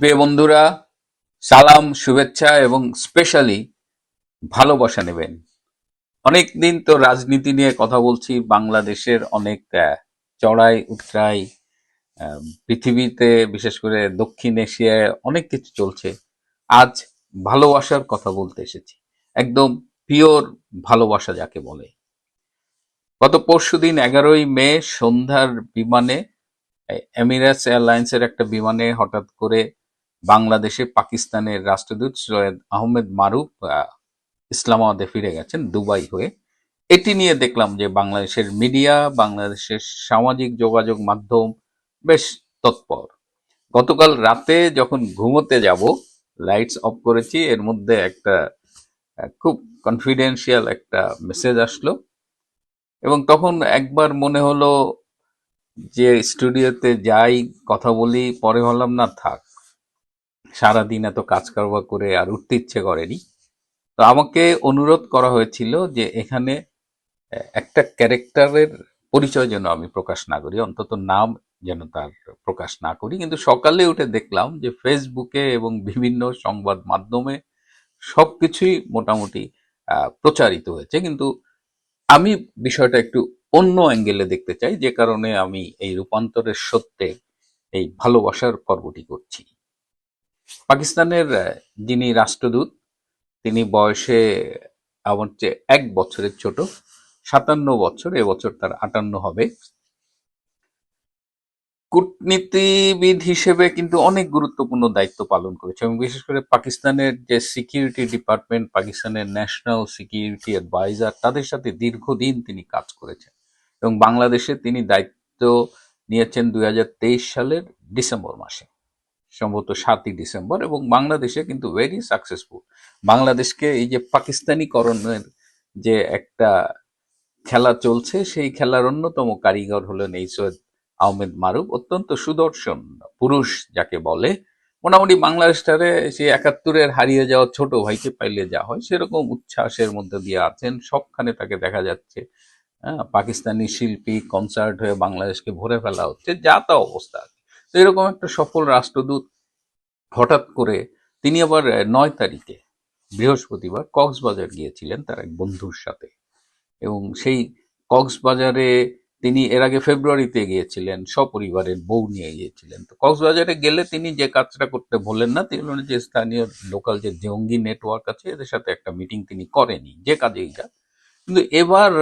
প্রিয় বন্ধুরা সালাম শুভেচ্ছা এবং স্পেশালি ভালোবাসা নেবেন। অনেক দিন তো রাজনীতি নিয়ে কথা বলছি বাংলাদেশের অনেক চড়াই উতরাই আহ, পৃথিবীতে বিশেষ করে দক্ষিণ এশিয়ায় অনেক কিছু চলছে। আজ ভালোবাসার কথা বলতে এসেছি। একদম পিওর ভালোবাসা যাকে বলে। গত পরশুদিন এগারোই মে সন্ধ্যার বিমানে এমিরেটস এয়ারলাইন্সের একটা বিমানে হঠাৎ করে বাংলাদেশে পাকিস্তানের রাষ্ট্রদূত সৈয়দ আহমেদ মারুফ ইসলামাবাদে ফিরে গেছেন দুবাই হয়ে। এটি নিয়ে দেখলাম যে বাংলাদেশের মিডিয়া, বাংলাদেশের সামাজিক যোগাযোগ মাধ্যম বেশ তৎপর। গতকাল রাতে যখন ঘুমোতে যাব লাইটস অফ করেছি, এর মধ্যে একটা খুব কনফিডেন্সিয়াল একটা মেসেজ আসলো। এবং তখন একবার মনে হলো যে স্টুডিওতে যাই, কথা বলি, পরে ভাবলাম, না, থাক। সারাদিন এত কাজ কারবার করে আর উঠতে ইচ্ছে করেনি। তো আমাকে অনুরোধ করা হয়েছিল যে এখানে একটা ক্যারেক্টারের পরিচয় যেন আমি প্রকাশ না করি, অন্তত নাম যেন তার প্রকাশ না করি। কিন্তু সকালে উঠে দেখলাম যে ফেসবুকে এবং বিভিন্ন সংবাদ মাধ্যমে সব কিছুই মোটামুটি প্রচারিত হয়েছে। কিন্তু আমি বিষয়টা একটু অন্য অ্যাঙ্গেলে দেখতে চাই, যে কারণে আমি এই রূপান্তরের সত্যে এই ভালোবাসার পর্বটি করছি। পাকিস্তানের যিনি রাষ্ট্রদূত, তিনি বয়সে আমার চেয়ে এক বছরের ছোট, সাতান্ন বছর এবছর তার আটান্ন হবে। কূটনীতিবিদ হিসেবে কিন্তু অনেক গুরুত্বপূর্ণ দায়িত্ব পালন করেছে এবং বিশেষ করে পাকিস্তানের যে সিকিউরিটি ডিপার্টমেন্ট, পাকিস্তানের ন্যাশনাল সিকিউরিটি অ্যাডভাইজার, তাদের সাথে দীর্ঘদিন তিনি কাজ করেছেন এবং বাংলাদেশে তিনি দায়িত্ব নিয়েছেন দুই হাজার তেইশ সালের ডিসেম্বর মাসে। সম্ভবত সাতই ডিসেম্বর এবং বাংলাদেশে কিন্তু ভেরি সাকসেসফুল বাংলাদেশকে এই যে পাকিস্তানিকরণের যে একটা খেলা চলছে, সেই খেলার অন্যতম কারিগর হলেন এই সৈয়দ আহমেদ মারুফ, অত্যন্ত সুদর্শন পুরুষ যাকে বলে। মোটামুটি বাংলাদেশটারে সেই একাত্তরের হারিয়ে যাওয়া ছোট ভাইকে পাইলে যা হয়, সেরকম উচ্ছ্বাসের মধ্যে দিয়ে আছেন। সবখানে তাকে দেখা যাচ্ছে। হ্যাঁ পাকিস্তানি শিল্পী কনসার্ট হয়ে বাংলাদেশকে ভরে ফেলা হচ্ছে। যা তা অবস্থা। তো এরকম একটা সফল রাষ্ট্রদূত হঠাৎ করে তিনি আবার নয় তারিখে, বৃহস্পতিবার কক্সবাজার গিয়েছিলেন তার এক বন্ধুর সাথে। এবং সেই কক্সবাজারে তিনি এর আগে ফেব্রুয়ারিতে গিয়েছিলেন, সপরিবারের বউ নিয়ে গিয়েছিলেন। তো কক্সবাজারে গেলে তিনি যে কাজটা করতে বললেন না, তিনি যে স্থানীয় লোকাল যে জঙ্গি নেটওয়ার্ক আছে, এদের সাথে একটা মিটিং তিনি করেনি, যে কাজেই যা কিন্তু এবার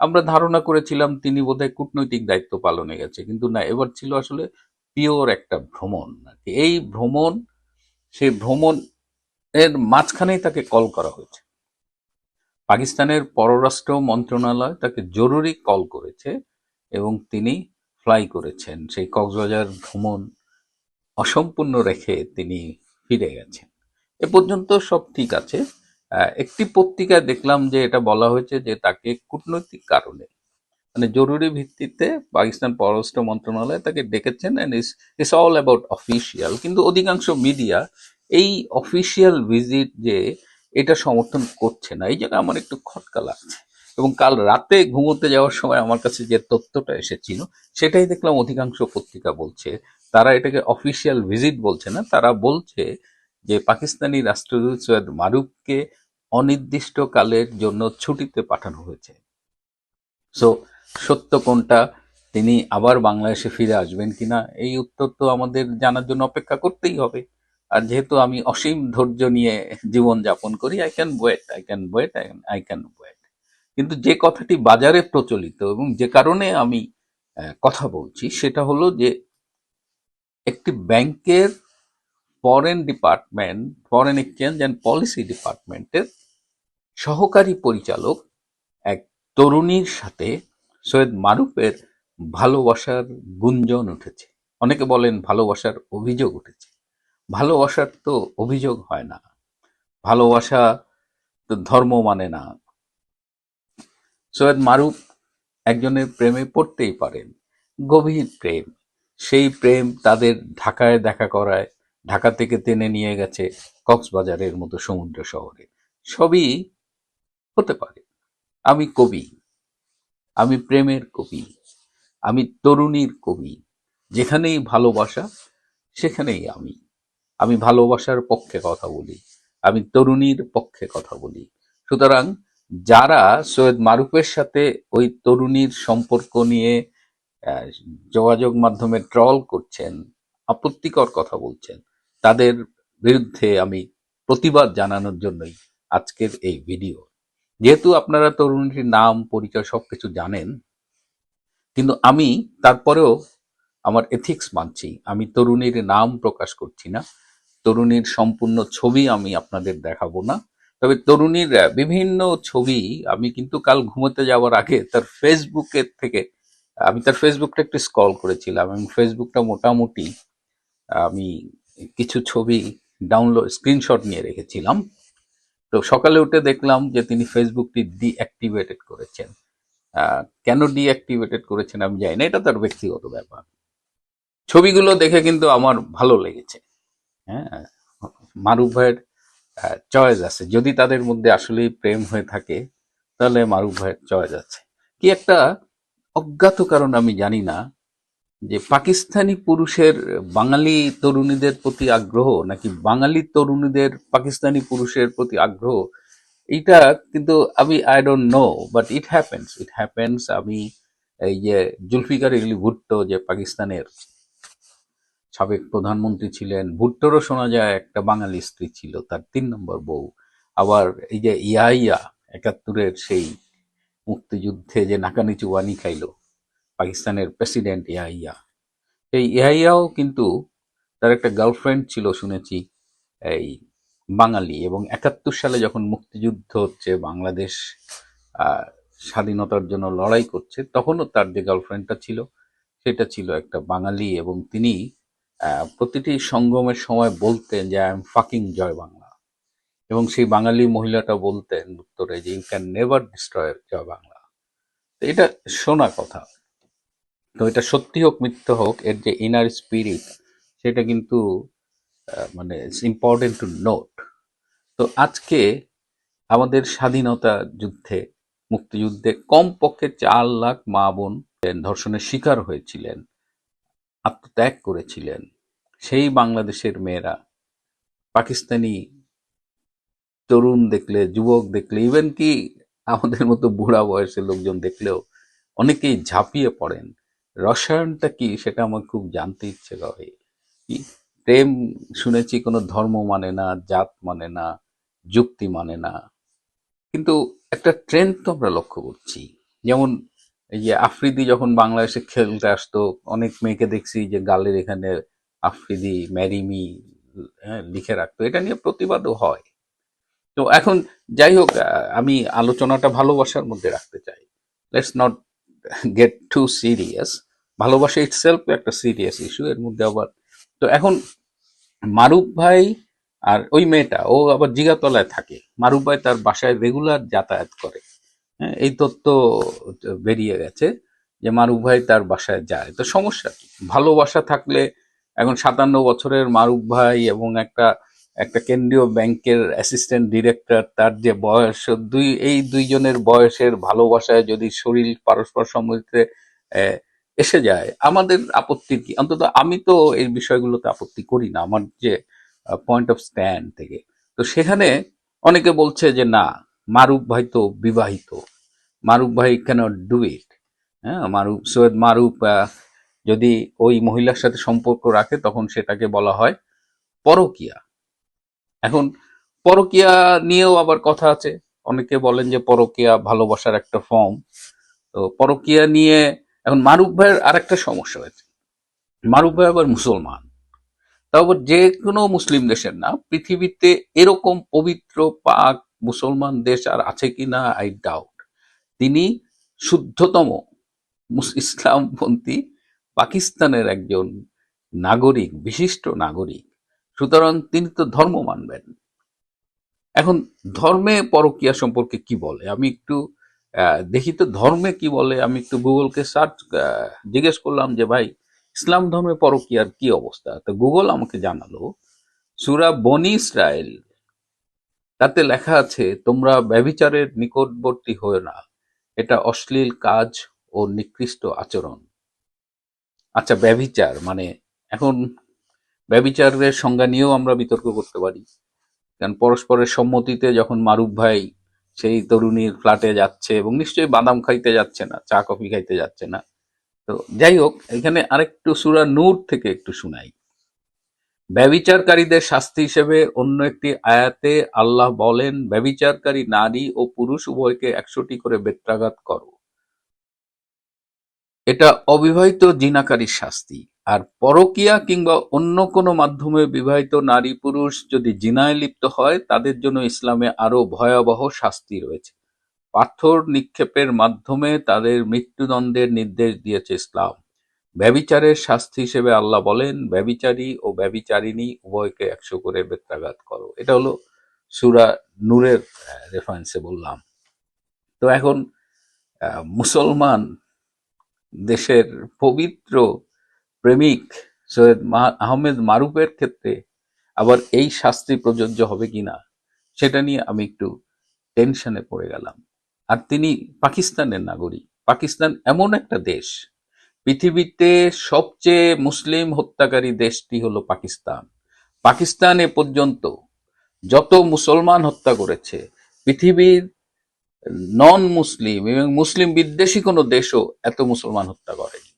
আমরা ধারণা করেছিলাম তিনি বোধহয় কূটনৈতিক দায়িত্ব পালনে গেছে, কিন্তু না, এবার ছিল আসলে পিওর একটা ভ্রমণ। এই ভ্রমণ, সেই ভ্রমণ এর মাঝখানেই তাকে কল করা হয়েছে। পাকিস্তানের পররাষ্ট্র মন্ত্রণালয় তাকে জরুরি কল করেছে এবং তিনি ফ্লাই করেছেন। সেই কক্সবাজার ভ্রমণ অসম্পূর্ণ রেখে তিনি ফিরে গেছেন। এ পর্যন্ত সব ঠিক আছে। একটি পত্রিকায় দেখলাম যে এটা বলা হয়েছে যে তাকে কূটনৈতিক কারণে মানে জরুরি ভিত্তিতে পাকিস্তান পররাষ্ট্র মন্ত্রণালয় তাকে ডেকেছেন and is is all about official কিন্তু অধিকাংশ মিডিয়া এই অফিসিয়াল ভিজিট যে এটা সমর্থন করছে না। এই জন্য আমার একটু খটকা লাগছে। এবং কাল রাতে ঘুমোতে যাওয়ার সময় আমার কাছে যে তথ্যটা এসেছিল, সেটাই দেখলাম অধিকাংশ পত্রিকা বলছে। তারা এটাকে অফিসিয়াল ভিজিট বলছে না, তারা বলছে যে পাকিস্তানি রাষ্ট্রদূত সৈয়দ মারুফকে অনির্দিষ্টকালের জন্য ছুটিতে পাঠানো হয়েছে। সো সত্য কোনটা? তিনি আবার বাংলাদেশে ফিরে আসবেন কিনা? এই উত্তর তো আমাদের জানার জন্য অপেক্ষা করতেই হবে। আর যেহেতু আমি অসীম ধৈর্য নিয়ে জীবন যাপন করি I can wait I can wait I can wait কিন্তু যে কথাটি বাজারে প্রচলিত এবং যে কারণে আমি কথা বলছি, সেটা হলো যে একটি ব্যাংকের foreign department foreign exchange and policy ডিপার্টমেন্টের সহকারী পরিচালক এক তরুণীর সাথে সৈয়দ মারুফের ভালোবাসার গুঞ্জন উঠেছে। অনেকে বলেন ভালোবাসার অভিযোগ উঠেছে। ভালোবাসার তো অভিযোগ হয় না। ভালোবাসা তো ধর্ম মানে না। সৈয়দ মারুফ একজনের প্রেমে পড়তেই পারেন, গভীর প্রেম। সেই প্রেম তাদের ঢাকায় দেখা করায়, ঢাকা থেকে টেনে নিয়ে গেছে কক্সবাজারের মতো সমুদ্র শহরে। সবই হতে পারে। আমি কবি। আমি প্রেমের কবি, আমি তরুণীর কবি, যেখানেই ভালোবাসা, সেখানেই আমি। আমি ভালোবাসার পক্ষে কথা বলি, আমি তরুণীর পক্ষে কথা বলি। সুতরাং যারা সৈয়দ মারুফের সাথে ওই তরুণীর সম্পর্ক নিয়ে যোগাযোগ মাধ্যমে ট্রল করছেন, আপত্তিকর কথা বলছেন, তাদের বিরুদ্ধে আমি প্রতিবাদ জানানোর জন্যই আজকের এই ভিডিও। যেহেতু আপনারা তরুণীটির নাম, পরিচয় সবকিছু জানেন, কিন্তু আমি তারপরেও আমার এথিক্স মানছি। আমি তরুণীর নাম প্রকাশ করছি না। তরুণীর সম্পূর্ণ ছবি আমি আপনাদের দেখাবো না। তবে তরুণীর বিভিন্ন ছবি আমি কিন্তু কাল ঘুমোতে যাওয়ার আগে তার ফেসবুকের থেকে, আমি তার ফেসবুকটা একটু স্কল করেছিলাম। এবং ফেসবুকটা মোটামুটি, আমি কিছু ছবি ডাউনলোড স্ক্রিনশট নিয়ে রেখেছিলাম। তো সকালে উঠে দেখলাম যে তিনি ফেসবুকটি ডিঅ্যাক্টিভেটেড করেছেন। কেন ডিঅ্যাক্টিভেটেড করেছেন আমি জানি না, এটা তার ব্যক্তিগত ব্যাপার। ছবিগুলো দেখে কিন্তু আমার ভালো লেগেছে। হ্যাঁ মারুফ ভাইয়ের চয়েস আছে। যদি তাদের মধ্যে আসলেই প্রেম হয়ে থাকে, তাহলে মারুফ ভাইয়ের চয়েস আছে। কি একটা অজ্ঞাত কারণ আমি জানি না যে পাকিস্তানি পুরুষের বাঙালি তরুণীদের প্রতি আগ্রহ নাকি বাঙালি তরুণীদের পাকিস্তানি পুরুষের প্রতি আগ্রহ এটা কিন্তু আমি I don't know but it happens it happens আমি এই যে জুলফিকার ইলি ভুট্টো যে পাকিস্তানের সাবেক প্রধানমন্ত্রী ছিলেন, ভুট্টোরও শোনা যায় একটা বাঙালি স্ত্রী ছিল, তার তিন নম্বর বউ। আবার এই যে ইয়াইয়া একাত্তরের সেই মুক্তিযুদ্ধে যে নাকানি চুয়ানি খাইলো পাকিস্তানের প্রেসিডেন্ট ইয়াহিয়া। এই ইয়াহিয়াও কিন্তু তার একটা গার্লফ্রেন্ড ছিল, শুনেছি, এই বাঙালি এবং একাত্তর সালে যখন মুক্তিযুদ্ধ হচ্ছে, বাংলাদেশ স্বাধীনতার জন্য লড়াই করছে, তখনও তার যে গার্লফ্রেন্ডটা ছিল, সেটা ছিল একটা বাঙালি এবং তিনি প্রতিটি সঙ্গমের সময় বলতেন যে আই এম ফাকিং জয় বাংলা। এবং সেই বাঙালি মহিলাটা বলতেন উত্তরে যে ইউ ক্যান নেভার ডিস্ট্রয় জয় বাংলা। এটা শোনা কথা। তো এটা সত্যি হোক, মিথ্যে হোক, এর যে ইনার স্পিরিট সেটা কিন্তু মানে ইটস ইম্পর্টেন্ট টু নোট তো আজকে আমাদের স্বাধীনতা যুদ্ধে, মুক্তিযুদ্ধে কমপক্ষে চার লাখ মা বোন ধর্ষণের শিকার হয়েছিলেন, আত্মত্যাগ করেছিলেন। সেই বাংলাদেশের মেয়েরা, পাকিস্তানি তরুণ দেখলে, যুবক দেখলে ইভেন কি আমাদের মতো বুড়া বয়সের লোকজন দেখলেও অনেকেই ঝাঁপিয়ে পড়েন। রসায়নটা কি সেটা আমার খুব জানতে ইচ্ছে করে। কি? প্রেম শুনেছি কোনো ধর্ম মানে না জাত মানে না যুক্তি মানে না। কিন্তু একটা ট্রেন্ড তো আমরা লক্ষ্য করছি। যেমন এই যে আফ্রিদি যখন বাংলাদেশে খেলতে আসতো অনেক মেয়েকে দেখছি যে গালের এখানে আফ্রিদি ম্যারিমি হ্যাঁ, লিখে রাখতো। এটা নিয়ে প্রতিবাদও হয়। তো এখন যাই হোক আমি আলোচনাটা ভালোবাসার মধ্যে রাখতে চাই। Let's not get too serious ভালোবাসা ইটসেলফ একটা সিরিয়াস ইস্যু এর মধ্যে আবার তো এখন মারুফ ভাই আর ওই মেয়েটা ও আবার জিগাতলায় থাকে। মারুফ ভাই তার বাসায় রেগুলার যাতায়াত করে। হ্যাঁ, এই তথ্য বেরিয়ে গেছে যে মারুফ ভাই তার বাসায় যায়। তো সমস্যা কি? ভালোবাসা থাকলে এখন সাতান্ন বছরের মারুফ ভাই এবং একটা একটা কেন্দ্রীয় ব্যাংকের অ্যাসিস্ট্যান্ট ডিরেক্টর তার যে বয়স, দুই, এই দুইজনের বয়সের ভালোবাসায় যদি শরীর পারস্পর সম্মতিতে এসে যায়, আমাদের আপত্তির কি? অন্তত আমি তো এই বিষয়গুলোতে আপত্তি করি না, আমার যে পয়েন্ট অফ স্ট্যান্ড থেকে। তো সেখানে অনেকে বলছে যে, না, মারুফ ভাই তো বিবাহিত। মারুফ ভাই কেন ডু ইট হ্যাঁ মারুফ, সৈয়দ মারুফ যদি ওই মহিলার সাথে সম্পর্ক রাখে, তখন সেটাকে বলা হয় পরকিয়া। এখন পরকিয়া নিয়েও আবার কথা আছে। অনেকে বলেন যে পরকিয়া ভালোবাসার একটা ফর্ম তো পরকিয়া নিয়ে এখন মারুফ ভাইয়ের আর একটা সমস্যা হয়েছে। মারুফ ভাই আবার মুসলমান। আবার যে কোনো মুসলিম দেশের না, পৃথিবীতে এরকম পবিত্র, পাক মুসলমান দেশ আর আছে কিনা আই ডাউট তিনি শুদ্ধতম ইসলামপন্থী পাকিস্তানের একজন নাগরিক, বিশিষ্ট নাগরিক। সুতরাং তিনি তো ধর্ম মানবেন। এখন ধর্মে পরকিয়া সম্পর্কে কি বলে? আমি একটু দেখি তো ধর্মে কি বলে? আমি একটু গুগলকে সার্চ জিজ্ঞেস করলাম যে, ভাই, ইসলাম ধর্মে পরকিয়ার কি অবস্থা? তো গুগল আমাকে জানালো, সুরা বনি ইসরায়েল, তাতে লেখা আছে, তোমরা ব্যভিচারের নিকটবর্তী হয়ে না। এটা অশ্লীল কাজ ও নিকৃষ্ট আচরণ। আচ্ছা ব্যভিচার মানে এখন ব্যবিচারের সংজ্ঞা নিয়েও আমরা বিতর্ক করতে পারি। কারণ পরস্পরের সম্মতিতে যখন মারুফ ভাই সেই তরুণীর ফ্ল্যাটে যাচ্ছে এবং নিশ্চয়ই বাদাম খাইতে যাচ্ছে না, চা, কফি খাইতে যাচ্ছে না। তো যাই হোক, এখানে আরেকটু সুরা নূর থেকে একটু শুনাই। ব্যবিচারকারীদের শাস্তি হিসেবে অন্য একটি আয়াতে আল্লাহ বলেন, ব্যবিচারকারী নারী ও পুরুষ উভয়কে একশোটি করে বেত্রাঘাত করো। এটা অবিবাহিত জিনাকারীর শাস্তি। আর পরকিয়া কিংবা অন্য কোনো মাধ্যমে বিবাহিত নারী পুরুষ যদি জিনায় লিপ্ত হয়, তাদের জন্য ইসলামে আরও ভয়াবহ শাস্তি রয়েছে। পাথর নিক্ষেপের মাধ্যমে তাদের মৃত্যুদণ্ডের নির্দেশ দিয়েছে ইসলাম। ব্যবিচারের শাস্তি হিসেবে আল্লাহ বলেন, ব্যবিচারী ও ব্যবিচারিণী, উভয়কে একশো করে বেত্রাঘাত করো। এটা হলো সুরা নূরের রেফারেন্সে বললাম। তো এখন মুসলমান দেশের পবিত্র প্রেমিক সৈয়দ আহমেদ মারুফের ক্ষেত্রে আবার এই শাস্তি প্রযোজ্য হবে কিনা, সেটা নিয়ে আমি একটু টেনশনে পড়ে গেলাম। আর তিনি পাকিস্তানের নাগরিক। পাকিস্তান এমন একটা দেশ। পৃথিবীতে সবচেয়ে মুসলিম হত্যাকারী দেশটি হলো পাকিস্তান। পাকিস্তান এ পর্যন্ত যত মুসলমান হত্যা করেছে, পৃথিবীর নন মুসলিম এবং মুসলিম বিদ্বেষী কোনো দেশও এত মুসলমান হত্যা করেনি।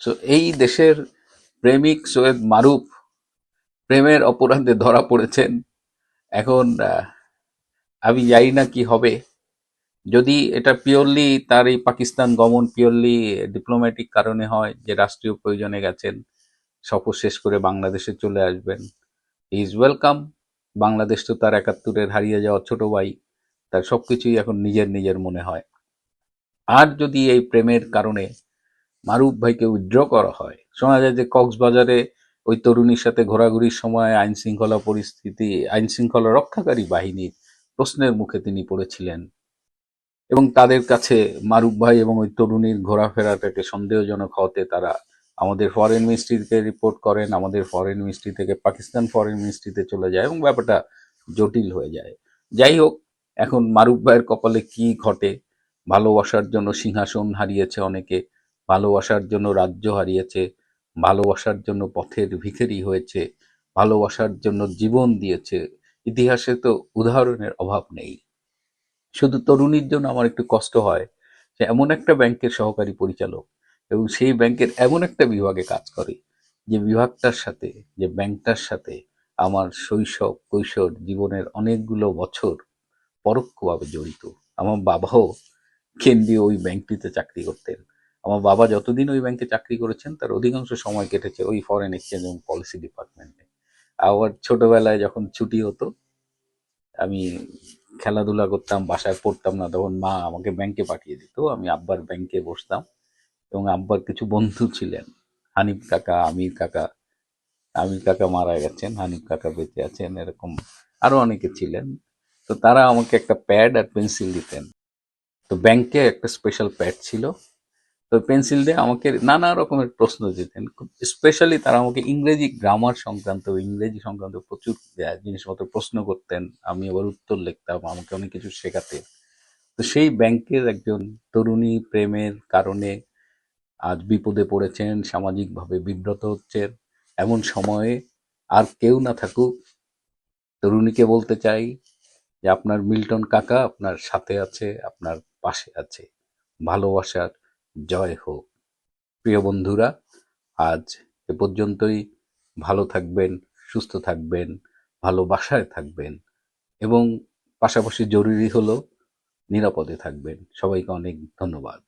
তো এই দেশের প্রেমিক সৈয়দ মারুফ প্রেমের অপরাধে ধরা পড়েছেন। এখন আমি জানি না কি হবে। যদি এটা পিওরলি তার এই পাকিস্তান গমন পিওরলি ডিপ্লোম্যাটিক কারণে হয় যে রাষ্ট্রীয় প্রয়োজনে গেছেন সফর শেষ করে বাংলাদেশে চলে আসবেন। ইজ ওয়েলকাম বাংলাদেশ তো তার একাত্তরের হারিয়ে যাওয়া ছোট ভাই, তার সবকিছুই এখন নিজের নিজের মনে হয়। আর যদি এই প্রেমের কারণে মারুফ ভাইকে উইথড্র করা হয়। শোনা যায় যে কক্সবাজারে ওই তরুণীর সাথে ঘোরাঘুরির সময় আইন শৃঙ্খলা পরিস্থিতি আইন শৃঙ্খলা রক্ষাকারী বাহিনীর প্রশ্নের মুখে তিনি পড়েছিলেন। এবং তাদের কাছে মারুফ ভাই এবং ওই তরুণীর ঘোরাফেরাটাকে সন্দেহজনক হতে তারা আমাদের ফরেন মিনিস্ট্রিকে রিপোর্ট করেন, আমাদের ফরেন মিনিস্ট্রি থেকে পাকিস্তান ফরেন মিনিস্ট্রিতে চলে যায় এবং ব্যাপারটা জটিল হয়ে যায়। যাই হোক, এখন মারুফ ভাইয়ের কপালে কি ঘটে ভালোবাসার জন্য সিংহাসন হারিয়েছে অনেকে। ভালোবাসার জন্য রাজ্য হারিয়েছে, ভালোবাসার জন্য পথের ভিখারি হয়েছে, ভালোবাসার জন্য জীবন দিয়েছে। ইতিহাসে তো উদাহরণের অভাব নেই। শুধু তরুণীর জন্য আমার একটু কষ্ট হয় যে এমন একটা ব্যাংকের সহকারী পরিচালক এবং সেই ব্যাংকের এমন একটা বিভাগে কাজ করে যে বিভাগটার সাথে, যে ব্যাংকটার সাথে আমার শৈশব, কৈশোর জীবনের অনেকগুলো বছর পরোক্ষভাবে জড়িত। আমার বাবাও কেন্দ্রীয় ওই ব্যাংকটিতে চাকরি করতেন। আমার বাবা যতদিন ওই ব্যাংকে চাকরি করেছেন, তার অধিকাংশ সময় কেটেছে ওই ফরেন এক্সচেঞ্জ এবং পলিসি ডিপার্টমেন্টে আবার ছোটবেলায় যখন ছুটি হতো, আমি খেলাধুলা করতাম, বাসায় পড়তাম না, তখন মা আমাকে ব্যাংকে পাঠিয়ে দিত। আমি আব্বার ব্যাংকে বসতাম এবং আব্বার কিছু বন্ধু ছিলেন। হানিফ কাকা, আমির কাকা আমির কাকা মারা গেছেন, হানিফ কাকা বেঁচে আছেন, এরকম আরও অনেকে ছিলেন। তো তারা আমাকে একটা প্যাড আর পেন্সিল দিতেন। তো ব্যাংকে একটা স্পেশাল প্যাড ছিল। তো পেন্সিল দিয়ে আমাকে নানা রকমের প্রশ্ন দিতেন। খুব স্পেশালি তারা আমাকে ইংরেজি গ্রামার সংক্রান্ত, ইংরেজি সংক্রান্ত প্রচুর জিনিসপত্র প্রশ্ন করতেন। আমি আবার উত্তর লিখতাম, আমাকে অনেক কিছু শেখাতেন। তো সেই ব্যাংকের একজন তরুণী প্রেমের কারণে আজ বিপদে পড়েছেন, সামাজিকভাবে বিব্রত হচ্ছেন। এমন সময়ে আর কেউ না থাকুক, তরুণীকে বলতে চাই যে আপনার মিল্টন কাকা আপনার সাথে আছে, আপনার পাশে আছে, ভালোবাসার জয় হোক। প্রিয় বন্ধুরা, আজ এ পর্যন্তই। ভালো থাকবেন, সুস্থ থাকবেন ভালোবাসায় থাকবেন এবং পাশাপাশি জরুরি হলো নিরাপদে থাকবেন। সবাইকে অনেক ধন্যবাদ।